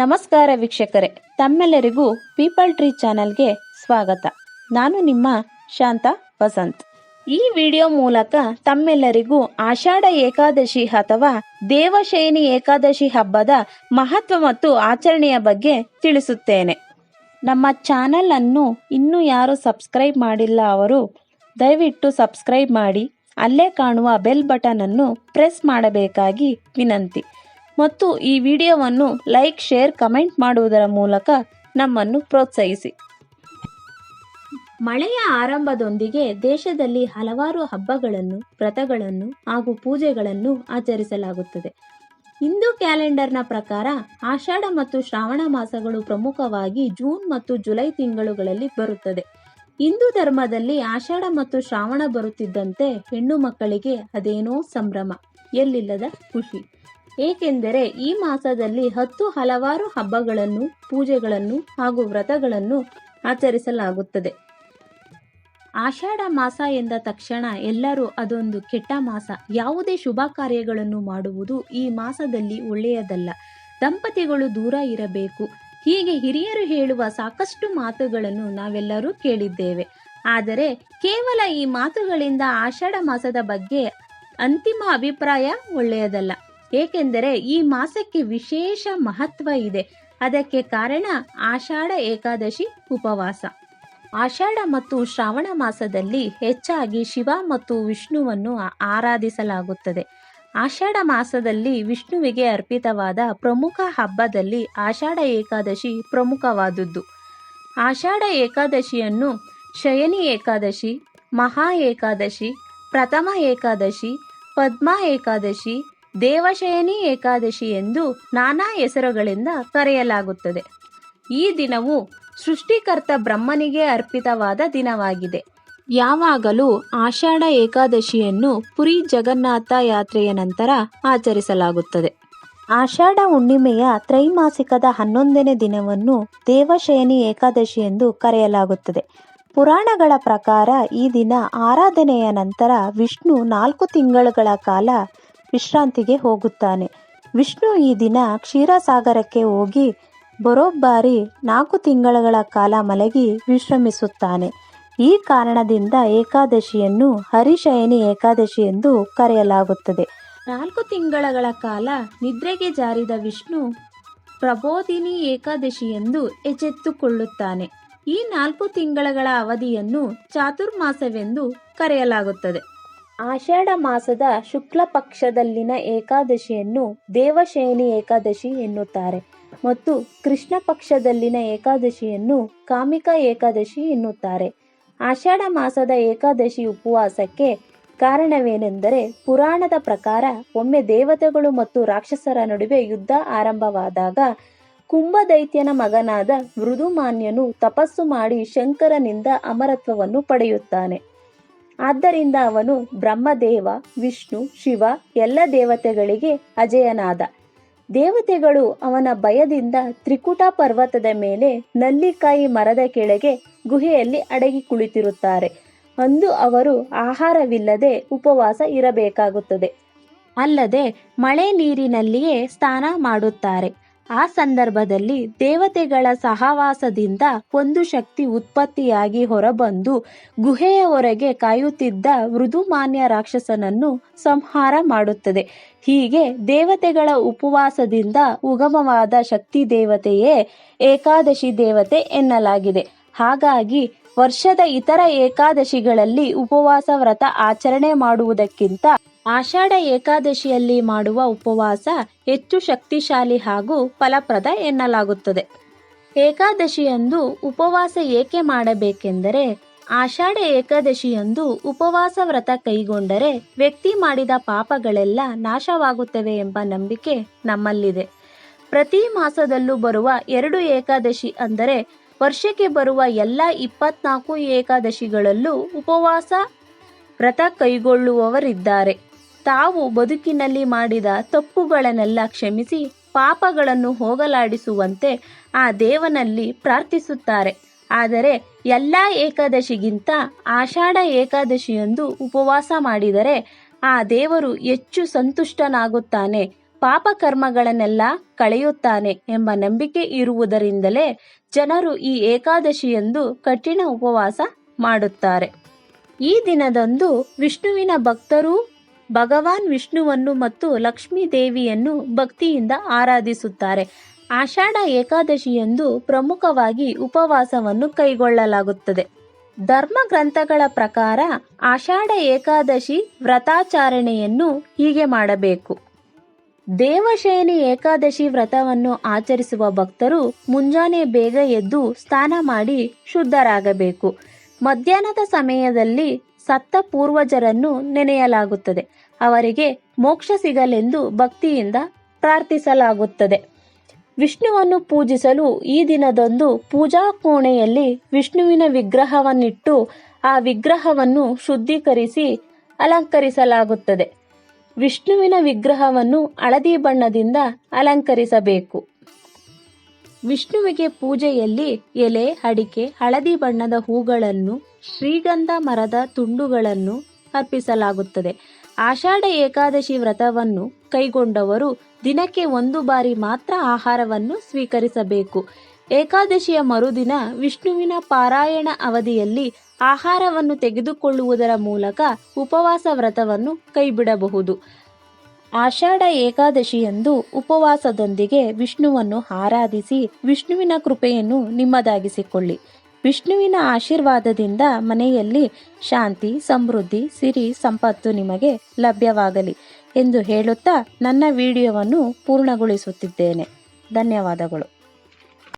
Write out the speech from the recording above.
ನಮಸ್ಕಾರ ವೀಕ್ಷಕರೇ, ತಮ್ಮೆಲ್ಲರಿಗೂ ಪೀಪಲ್ ಟ್ರೀ ಚಾನೆಲ್ಗೆ ಸ್ವಾಗತ. ನಾನು ನಿಮ್ಮ ಶಾಂತ ವಸಂತ್. ಈ ವಿಡಿಯೋ ಮೂಲಕ ತಮ್ಮೆಲ್ಲರಿಗೂ ಆಷಾಢ ಏಕಾದಶಿ ಅಥವಾ ದೇವಶಯನಿ ಏಕಾದಶಿ ಹಬ್ಬದ ಮಹತ್ವ ಮತ್ತು ಆಚರಣೆಯ ಬಗ್ಗೆ ತಿಳಿಸುತ್ತೇನೆ. ನಮ್ಮ ಚಾನೆಲ್ ಅನ್ನು ಇನ್ನೂ ಯಾರು ಸಬ್ಸ್ಕ್ರೈಬ್ ಮಾಡಿಲ್ಲ ಅವರು, ದಯವಿಟ್ಟು ಸಬ್ಸ್ಕ್ರೈಬ್ ಮಾಡಿ, ಅಲ್ಲೇ ಕಾಣುವ ಬೆಲ್ ಬಟನ್ ಅನ್ನು ಪ್ರೆಸ್ ಮಾಡಬೇಕಾಗಿ ವಿನಂತಿ. ಮತ್ತು ಈ ವಿಡಿಯೋವನ್ನು ಲೈಕ್, ಶೇರ್, ಕಮೆಂಟ್ ಮಾಡುವುದರ ಮೂಲಕ ನಮ್ಮನ್ನು ಪ್ರೋತ್ಸಾಹಿಸಿ. ಮಳೆಯ ಆರಂಭದೊಂದಿಗೆ ದೇಶದಲ್ಲಿ ಹಲವಾರು ಹಬ್ಬಗಳನ್ನು, ವ್ರತಗಳನ್ನು ಹಾಗೂ ಪೂಜೆಗಳನ್ನು ಆಚರಿಸಲಾಗುತ್ತದೆ. ಹಿಂದೂ ಕ್ಯಾಲೆಂಡರ್ನ ಪ್ರಕಾರ ಆಷಾಢ ಮತ್ತು ಶ್ರಾವಣ ಮಾಸಗಳು ಪ್ರಮುಖವಾಗಿ ಜೂನ್ ಮತ್ತು ಜುಲೈ ತಿಂಗಳುಗಳಲ್ಲಿ ಬರುತ್ತದೆ. ಹಿಂದೂ ಧರ್ಮದಲ್ಲಿ ಆಷಾಢ ಮತ್ತು ಶ್ರಾವಣ ಬರುತ್ತಿದ್ದಂತೆ ಹೆಣ್ಣು ಮಕ್ಕಳಿಗೆ ಅದೇನೋ ಸಂಭ್ರಮ. ಎಲ್ಲಿಲ್ಲದ ಖುಷಿ. ಏಕೆಂದರೆ ಈ ಮಾಸದಲ್ಲಿ ಹತ್ತು ಹಲವಾರು ಹಬ್ಬಗಳನ್ನು, ಪೂಜೆಗಳನ್ನು ಹಾಗೂ ವ್ರತಗಳನ್ನು ಆಚರಿಸಲಾಗುತ್ತದೆ. ಆಷಾಢ ಮಾಸ ಎಂದ ತಕ್ಷಣ ಎಲ್ಲರೂ ಅದೊಂದು ಕೆಟ್ಟ ಮಾಸ. ಯಾವುದೇ ಶುಭ ಕಾರ್ಯಗಳನ್ನು ಮಾಡುವುದು ಈ ಮಾಸದಲ್ಲಿ ಒಳ್ಳೆಯದಲ್ಲ. ದಂಪತಿಗಳು ದೂರ ಇರಬೇಕು. ಹೀಗೆ ಹಿರಿಯರು ಹೇಳುವ ಸಾಕಷ್ಟು ಮಾತುಗಳನ್ನು ನಾವೆಲ್ಲರೂ ಕೇಳಿದ್ದೇವೆ. ಆದರೆ ಕೇವಲ ಈ ಮಾತುಗಳಿಂದ ಆಷಾಢ ಮಾಸದ ಬಗ್ಗೆ ಅಂತಿಮ ಅಭಿಪ್ರಾಯ ಒಳ್ಳೆಯದಲ್ಲ. ಏಕೆಂದರೆ ಈ ಮಾಸಕ್ಕೆ ವಿಶೇಷ ಮಹತ್ವ ಇದೆ. ಅದಕ್ಕೆ ಕಾರಣ ಆಷಾಢ ಏಕಾದಶಿ ಉಪವಾಸ. ಆಷಾಢ ಮತ್ತು ಶ್ರಾವಣ ಮಾಸದಲ್ಲಿ ಹೆಚ್ಚಾಗಿ ಶಿವ ಮತ್ತು ವಿಷ್ಣುವನ್ನು ಆರಾಧಿಸಲಾಗುತ್ತದೆ. ಆಷಾಢ ಮಾಸದಲ್ಲಿ ವಿಷ್ಣುವಿಗೆ ಅರ್ಪಿತವಾದ ಪ್ರಮುಖ ಹಬ್ಬದಲ್ಲಿ ಆಷಾಢ ಏಕಾದಶಿ ಪ್ರಮುಖವಾದುದ್ದು. ಆಷಾಢ ಏಕಾದಶಿಯನ್ನು ಶಯನಿ ಏಕಾದಶಿ, ಮಹಾ ಏಕಾದಶಿ, ಪ್ರಥಮ ಏಕಾದಶಿ, ಪದ್ಮ ಏಕಾದಶಿ ದೇವಶಯನಿ ಏಕಾದಶಿ ಎಂದು ನಾನಾ ಹೆಸರುಗಳಿಂದ ಕರೆಯಲಾಗುತ್ತದೆ. ಈ ದಿನವು ಸೃಷ್ಟಿಕರ್ತ ಬ್ರಹ್ಮನಿಗೆ ಅರ್ಪಿತವಾದ ದಿನವಾಗಿದೆ. ಯಾವಾಗಲೂ ಆಷಾಢ ಏಕಾದಶಿಯನ್ನು ಪುರಿ ಜಗನ್ನಾಥ ಯಾತ್ರೆಯ ನಂತರ ಆಚರಿಸಲಾಗುತ್ತದೆ. ಆಷಾಢ ಹುಣ್ಣಿಮೆಯ ತ್ರೈಮಾಸಿಕದ ಹನ್ನೊಂದನೇ ದಿನವನ್ನು ದೇವಶಯನಿ ಏಕಾದಶಿ ಎಂದು ಕರೆಯಲಾಗುತ್ತದೆ. ಪುರಾಣಗಳ ಪ್ರಕಾರ ಈ ದಿನ ಆರಾಧನೆಯ ನಂತರ ವಿಷ್ಣು ನಾಲ್ಕು ತಿಂಗಳುಗಳ ಕಾಲ ವಿಶ್ರಾಂತಿಗೆ ಹೋಗುತ್ತಾನೆ. ವಿಷ್ಣು ಈ ದಿನ ಕ್ಷೀರಸಾಗರಕ್ಕೆ ಹೋಗಿ ಬರೋಬ್ಬಾರಿ ನಾಲ್ಕು ತಿಂಗಳ ಕಾಲ ಮಲಗಿ ವಿಶ್ರಮಿಸುತ್ತಾನೆ. ಈ ಕಾರಣದಿಂದ ಏಕಾದಶಿಯನ್ನು ಹರಿಶಯನಿ ಏಕಾದಶಿ ಎಂದು ಕರೆಯಲಾಗುತ್ತದೆ. ನಾಲ್ಕು ತಿಂಗಳ ಕಾಲ ನಿದ್ರೆಗೆ ಜಾರಿದ ವಿಷ್ಣು ಪ್ರಬೋಧಿನಿ ಏಕಾದಶಿ ಎಂದು ಎಚ್ಚೆತ್ತುಕೊಳ್ಳುತ್ತಾನೆ. ಈ ನಾಲ್ಕು ತಿಂಗಳ ಅವಧಿಯನ್ನು ಚಾತುರ್ಮಾಸವೆಂದು ಕರೆಯಲಾಗುತ್ತದೆ. ಆಷಾಢ ಮಾಸದ ಶುಕ್ಲ ಪಕ್ಷದಲ್ಲಿನ ಏಕಾದಶಿಯನ್ನು ದೇವಶಯನಿ ಏಕಾದಶಿ ಎನ್ನುತ್ತಾರೆ ಮತ್ತು ಕೃಷ್ಣ ಪಕ್ಷದಲ್ಲಿನ ಏಕಾದಶಿಯನ್ನು ಕಾಮಿಕ ಏಕಾದಶಿ ಎನ್ನುತ್ತಾರೆ. ಆಷಾಢ ಮಾಸದ ಏಕಾದಶಿ ಉಪವಾಸಕ್ಕೆ ಕಾರಣವೇನೆಂದರೆ ಪುರಾಣದ ಪ್ರಕಾರ ಒಮ್ಮೆ ದೇವತೆಗಳು ಮತ್ತು ರಾಕ್ಷಸರ ನಡುವೆ ಯುದ್ಧ ಆರಂಭವಾದಾಗ ಕುಂಭದೈತ್ಯನ ಮಗನಾದ ಮೃದುಮಾನ್ಯನು ತಪಸ್ಸು ಮಾಡಿ ಶಂಕರನಿಂದ ಅಮರತ್ವವನ್ನು ಪಡೆಯುತ್ತಾನೆ. ಆದ್ದರಿಂದ ಅವನು ಬ್ರಹ್ಮದೇವ, ವಿಷ್ಣು, ಶಿವ, ಎಲ್ಲ ದೇವತೆಗಳಿಗೆ ಅಜಯನಾದ. ದೇವತೆಗಳು ಅವನ ಭಯದಿಂದ ತ್ರಿಕುಟ ಪರ್ವತದ ಮೇಲೆ ನಲ್ಲಿಕಾಯಿ ಮರದ ಕೆಳಗೆ ಗುಹೆಯಲ್ಲಿ ಅಡಗಿ ಕುಳಿತಿರುತ್ತಾರೆ. ಅಂದು ಅವರು ಆಹಾರವಿಲ್ಲದೆ ಉಪವಾಸ ಇರಬೇಕಾಗುತ್ತದೆ. ಅಲ್ಲದೆ ಮಳೆ ನೀರಿನಲ್ಲಿಯೇ ಸ್ನಾನ ಮಾಡುತ್ತಾರೆ. ಆ ಸಂದರ್ಭದಲ್ಲಿ ದೇವತೆಗಳ ಸಹವಾಸದಿಂದ ಒಂದು ಶಕ್ತಿ ಉತ್ಪತ್ತಿಯಾಗಿ ಹೊರಬಂದು ಗುಹೆಯ ಹೊರಗೆ ಕಾಯುತ್ತಿದ್ದ ಮೃದುಮಾನ್ಯ ರಾಕ್ಷಸನನ್ನು ಸಂಹಾರ ಮಾಡುತ್ತದೆ. ಹೀಗೆ ದೇವತೆಗಳ ಉಪವಾಸದಿಂದ ಉಗಮವಾದ ಶಕ್ತಿ ದೇವತೆಯೇ ಏಕಾದಶಿ ದೇವತೆ ಎನ್ನಲಾಗಿದೆ. ಹಾಗಾಗಿ ವರ್ಷದ ಇತರ ಏಕಾದಶಿಗಳಲ್ಲಿ ಉಪವಾಸ ವ್ರತ ಆಚರಣೆ ಮಾಡುವುದಕ್ಕಿಂತ ಆಷಾಢ ಏಕಾದಶಿಯಲ್ಲಿ ಮಾಡುವ ಉಪವಾಸ ಹೆಚ್ಚು ಶಕ್ತಿಶಾಲಿ ಹಾಗೂ ಫಲಪ್ರದ ಎನ್ನಲಾಗುತ್ತದೆ. ಏಕಾದಶಿಯಂದು ಉಪವಾಸ ಏಕೆ ಮಾಡಬೇಕೆಂದರೆ, ಆಷಾಢ ಏಕಾದಶಿಯಂದು ಉಪವಾಸ ವ್ರತ ಕೈಗೊಂಡರೆ ವ್ಯಕ್ತಿ ಮಾಡಿದ ಪಾಪಗಳೆಲ್ಲ ನಾಶವಾಗುತ್ತವೆ ಎಂಬ ನಂಬಿಕೆ ನಮ್ಮಲ್ಲಿದೆ. ಪ್ರತಿ ಮಾಸದಲ್ಲೂ ಬರುವ ಎರಡು ಏಕಾದಶಿ ಅಂದರೆ ವರ್ಷಕ್ಕೆ ಬರುವ ಎಲ್ಲ ಇಪ್ಪತ್ನಾಲ್ಕು ಏಕಾದಶಿಗಳಲ್ಲೂ ಉಪವಾಸ ವ್ರತ ಕೈಗೊಳ್ಳುವವರಿದ್ದಾರೆ. ತಾವು ಬದುಕಿನಲ್ಲಿ ಮಾಡಿದ ತಪ್ಪುಗಳನ್ನೆಲ್ಲ ಕ್ಷಮಿಸಿ ಪಾಪಗಳನ್ನು ಹೋಗಲಾಡಿಸುವಂತೆ ಆ ದೇವನಲ್ಲಿ ಪ್ರಾರ್ಥಿಸುತ್ತಾರೆ. ಆದರೆ ಎಲ್ಲ ಏಕಾದಶಿಗಿಂತ ಆಷಾಢ ಏಕಾದಶಿಯಂದು ಉಪವಾಸ ಮಾಡಿದರೆ ಆ ದೇವರು ಹೆಚ್ಚು ಸಂತುಷ್ಟನಾಗುತ್ತಾನೆ, ಪಾಪಕರ್ಮಗಳನ್ನೆಲ್ಲ ಕಳೆಯುತ್ತಾನೆ ಎಂಬ ನಂಬಿಕೆ ಇರುವುದರಿಂದಲೇ ಜನರು ಈ ಏಕಾದಶಿಯಂದು ಕಠಿಣ ಉಪವಾಸ ಮಾಡುತ್ತಾರೆ. ಈ ದಿನದಂದು ವಿಷ್ಣುವಿನ ಭಕ್ತರು ಭಗವಾನ್ ವಿಷ್ಣುವನ್ನು ಮತ್ತು ಲಕ್ಷ್ಮೀ ದೇವಿಯನ್ನು ಭಕ್ತಿಯಿಂದ ಆರಾಧಿಸುತ್ತಾರೆ. ಆಷಾಢ ಏಕಾದಶಿಯಂದು ಪ್ರಮುಖವಾಗಿ ಉಪವಾಸವನ್ನು ಕೈಗೊಳ್ಳಲಾಗುತ್ತದೆ. ಧರ್ಮ ಗ್ರಂಥಗಳ ಪ್ರಕಾರ ಆಷಾಢ ಏಕಾದಶಿ ವ್ರತಾಚರಣೆಯನ್ನು ಹೀಗೆ ಮಾಡಬೇಕು. ದೇವಶಯನಿ ಏಕಾದಶಿ ವ್ರತವನ್ನು ಆಚರಿಸುವ ಭಕ್ತರು ಮುಂಜಾನೆ ಬೇಗ ಎದ್ದು ಸ್ನಾನ ಮಾಡಿ ಶುದ್ಧರಾಗಬೇಕು. ಮಧ್ಯಾಹ್ನದ ಸಮಯದಲ್ಲಿ ಸತ್ತ ಪೂರ್ವಜರನ್ನು ನೆನೆಯಲಾಗುತ್ತದೆ. ಅವರಿಗೆ ಮೋಕ್ಷ ಸಿಗಲೆಂದು ಭಕ್ತಿಯಿಂದ ಪ್ರಾರ್ಥಿಸಲಾಗುತ್ತದೆ. ವಿಷ್ಣುವನ್ನು ಪೂಜಿಸಲು ಈ ದಿನದಂದು ಪೂಜಾ ಕೋಣೆಯಲ್ಲಿ ವಿಷ್ಣುವಿನ ವಿಗ್ರಹವನ್ನಿಟ್ಟು ಆ ವಿಗ್ರಹವನ್ನು ಶುದ್ಧೀಕರಿಸಿ ಅಲಂಕರಿಸಲಾಗುತ್ತದೆ. ವಿಷ್ಣುವಿನ ವಿಗ್ರಹವನ್ನು ಹಳದಿ ಬಣ್ಣದಿಂದ ಅಲಂಕರಿಸಬೇಕು. ವಿಷ್ಣುವಿಗೆ ಪೂಜೆಯಲ್ಲಿ ಎಲೆ, ಅಡಿಕೆ, ಹಳದಿ ಬಣ್ಣದ ಹೂಗಳನ್ನು, ಶ್ರೀಗಂಧ ಮರದ ತುಂಡುಗಳನ್ನು ಅರ್ಪಿಸಲಾಗುತ್ತದೆ. ಆಷಾಢ ಏಕಾದಶಿ ವ್ರತವನ್ನು ಕೈಗೊಂಡವರು ದಿನಕ್ಕೆ ಒಂದು ಬಾರಿ ಮಾತ್ರ ಆಹಾರವನ್ನು ಸ್ವೀಕರಿಸಬೇಕು. ಏಕಾದಶಿಯ ಮರುದಿನ ವಿಷ್ಣುವಿನ ಪಾರಾಯಣ ಅವಧಿಯಲ್ಲಿ ಆಹಾರವನ್ನು ತೆಗೆದುಕೊಳ್ಳುವುದರ ಮೂಲಕ ಉಪವಾಸ ವ್ರತವನ್ನು ಕೈಬಿಡಬಹುದು. ಆಷಾಢ ಏಕಾದಶಿಯಂದು ಉಪವಾಸದೊಂದಿಗೆ ವಿಷ್ಣುವನ್ನು ಆರಾಧಿಸಿ ವಿಷ್ಣುವಿನ ಕೃಪೆಯನ್ನು ನಿಮ್ಮದಾಗಿಸಿಕೊಳ್ಳಿ. ವಿಷ್ಣುವಿನ ಆಶೀರ್ವಾದದಿಂದ ಮನೆಯಲ್ಲಿ ಶಾಂತಿ, ಸಮೃದ್ಧಿ, ಸಿರಿ, ಸಂಪತ್ತು ನಿಮಗೆ ಲಭ್ಯವಾಗಲಿ ಎಂದು ಹೇಳುತ್ತಾ ನನ್ನ ವಿಡಿಯೋವನ್ನು ಪೂರ್ಣಗೊಳಿಸುತ್ತಿದ್ದೇನೆ. ಧನ್ಯವಾದಗಳು.